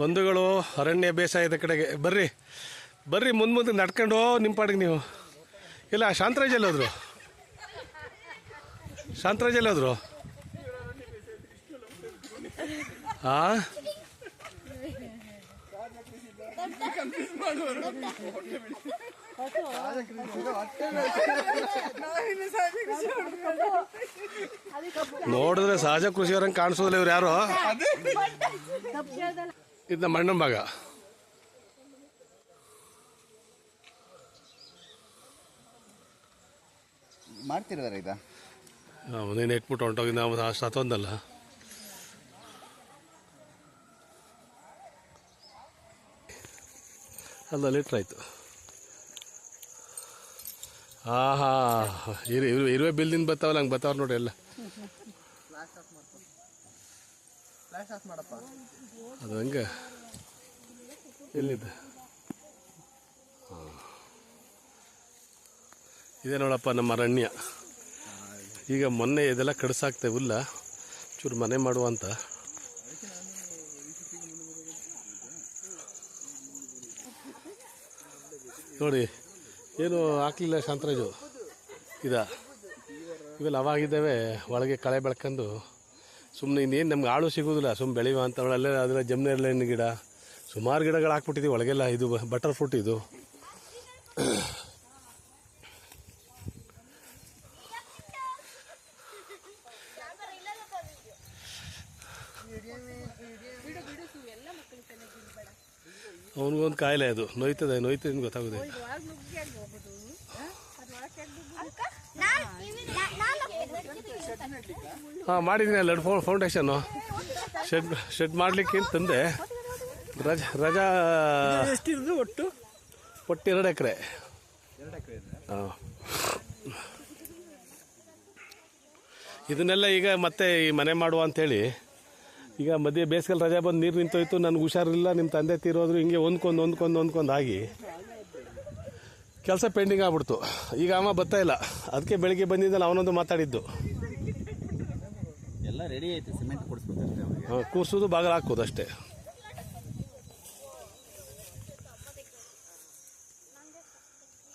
ಬಂಧುಗಳು, ಅರಣ್ಯ ಬೇಸಾಯದ ಕಡೆಗೆ. ಬರ್ರಿ. ಬರ್ರಿ, ಮುಂದೆ ಮುಂದೆ ನಡ್ಕೊಂಡು ನಿಮ್ಮ ಪಾಡಿಗೆ ನೀವು. ಇಲ್ಲ, ಶಾಂತರಾಜ್ ಎಲ್ಲೋದ್ರು? ಶಾಂತರಾಜ್ ಎಲ್ಲೋದ್ರು? ಆ? ನೋಡಿದ್ರೆ ಸಹಜ ಕೃಷಿಯವರಂಗೆ ಕಾಣಿಸೋದಿಲ್ಲ ಇವ್ರು ಯಾರು? ಇದು ನಮ್ಮ ಅಣ್ಣನ ಭಾಗ ಮಾಡ್ತಿರೋದಾರ ಇದ ಅವನೇನು ಇಟ್ಬಿಟ್ಟು ಹೊಂಟೋಗಿ ನಾವು ಅಷ್ಟು ಒಂದಲ್ಲ. ಅಲ್ಲ ಲೀಟ್ರ್ ಆಯಿತು. ಆಹಾ ಇರು ಇರು ಇರುವೆ ಬಿಲ್ದಿಂದ ಬರ್ತಾವಲ್ಲ ಹಂಗೆ ಬರ್ತಾವ ನೋಡಿ ಎಲ್ಲ. ಅದು ಹಂಗೆ. ಎಲ್ಲಿದೆ? ಇದೇ ನೋಡಪ್ಪ ನಮ್ಮ ಅರಣ್ಯ. ಈಗ ಮೊನ್ನೆ ಇದೆಲ್ಲ ಕಡಿಸಾಕ್ತೇವೆ ಹುಲ್ಲ. ಚೂರು ಮನೆ ಮಾಡುವಂತ ನೋಡಿ, ಏನು ಹಾಕ್ಲಿಲ್ಲ ಶಾಂತರಾಜು? ಇದ? ಇವೆಲ್ಲ ಅವಾಗಿದ್ದಾವೆ, ಒಳಗೆ ಕಳೆ ಬೆಳ್ಕೊಂಡು. ಸುಮ್ಮನೆ ಇನ್ನೇನು ನಮ್ಗೆ ಆಳು ಸಿಗೋದಿಲ್ಲ ಸುಮ್ಮನೆ ಬೆಳೆಯುವ ಅಂತ ಅಲ್ಲೇ ಅದರ ಜಮ್ನೆರ್ಲೇನು ಗಿಡ. ಸುಮಾರು ಗಿಡಗಳು ಹಾಕ್ಬಿಟ್ಟಿದ್ದೀವಿ ಒಳಗೆಲ್ಲ, ಇದು ಬಟರ್ ಫ್ರೂಟ್ ಇದು. ಅವನಿಗೊಂದು ಕಾಯಿಲೆ ಅದು. ನೋಯ್ತದೆ ನೋಯ್ತದೆ ಗೊತ್ತಾಗೋದೆ ಹಾಂ ಮಾಡಿದ್ದೀನಿ ಲಡ್ ಫೌ ಫೌಂಡೇಶನ್ನು ಶೆಡ್ ಶೆಡ್ ಮಾಡಲಿಕ್ಕೆ ತಂದೆ ರಜಾ ರಜಾ ಎಷ್ಟಿರೋದು ಒಟ್ಟು ಒಟ್ಟು ಎರಡು ಎಕರೆ. ಹಾಂ. ಇದನ್ನೆಲ್ಲ ಈಗ ಮತ್ತೆ ಈ ಮನೆ ಮಾಡುವ ಅಂಥೇಳಿ ಈಗ ಮಧ್ಯೆ ಬೇಸಿಗೆಲ್ ರಜೆ ಬಂದು ನೀರು ನಿಂತೋಯ್ತು, ನನಗೆ ಹುಷಾರಿಲ್ಲ ನಿಮ್ಮ ತಂದೆ ತೀರೋದ್ರು ಹಿಂಗೆ ಹೊಂದ್ಕೊಂಡು ಹೊಂದ್ಕೊಂಡು ಹೊಂದ್ಕೊಂಡು ಆಗಿ ಕೆಲಸ ಪೆಂಡಿಂಗ್ ಆಗ್ಬಿಡ್ತು. ಈಗ ಅಮ್ಮ ಬರ್ತಾ ಇಲ್ಲ. ಅದಕ್ಕೆ ಬೆಳಿಗ್ಗೆ ಬಂದಿದ್ದಲ್ಲ ಅವನೊಂದು ಮಾತಾಡಿದ್ದು. ಎಲ್ಲ ರೆಡಿ ಐತೆ ಸಿಮೆಂಟ್ ಕೊಡಿಸ್ಬೇಕು ಕೂರ್ಸೋದು ಬಾಗಿಲು ಹಾಕೋದು ಅಷ್ಟೇ.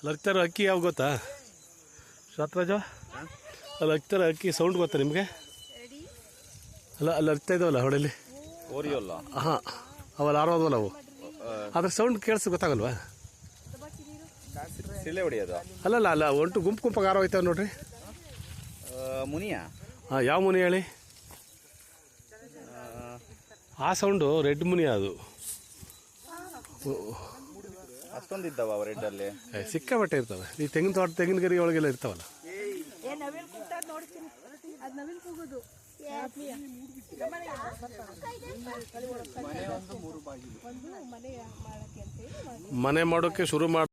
ಲಕ್ತಾರು ಅಕ್ಕಿ ಯಾವ ಗೊತ್ತಾ? ಶಾತ್ರಾಜ ಅಲ್ಲಿ ಹಕ್ತಾರ ಅಕ್ಕಿ ಸೌಂಡ್ ಗೊತ್ತಾ ನಿಮಗೆ? ಅಲ್ಲ ಅಲ್ಲಿ ಹರ್ತಾ ಇದಾವಲ್ಲ ಹೊಳೆಯಲ್ಲಿ ಓರಿಯೋಲ್ಲ ಹಾಂ ಅವಲ್ಲ ಆರೋದಲ್ಲ ಅವು ಅದ್ರ ಸೌಂಡ್ ಕೇಳಿಸ್ ಗೊತ್ತಾಗಲ್ವಾ? ಸಿಲೆ ಹೊಡಿಯೋದು? ಅಲ್ಲಲ್ಲ ಅಲ್ಲ ಒಂಟು ಗುಂಪು ಗುಂಪಾಗಿ ಆರೋ ಹೋಯ್ತಾವ ನೋಡ್ರಿ. ಮುನಿಯ? ಹಾಂ ಯಾವ ಮುನಿ ಹೇಳಿ? ಆ ಸೌಂಡು ರೆಡ್ ಮುನಿ ಅದು. ಅಷ್ಟೊಂದಿದ್ದಾವ ರೆಡ್ ಅಲ್ಲಿ? ಏ, ಸಿಕ್ಕಾಪಟ್ಟೆ ಇರ್ತವೆ. ಈ ತೆಂಗಿನ ತೋಟ ತೆಂಗಿನ ಗರಿ ಒಳಗೆಲ್ಲ ಇರ್ತಾವಲ್ಲ. ಏ ನವಿಲ್ ಕೂಗ್ತಾ ನೋಡ್ತೀನಿ. ಅದ್ ನವಿಲ್ ಕೂಗುದು. ಒಂದು ಮನೆ ಮಾಡೋಕೆ ಅಂತ ಮನೆ ಮಾಡೋಕ್ಕೆ ಶುರು ಮಾಡಿ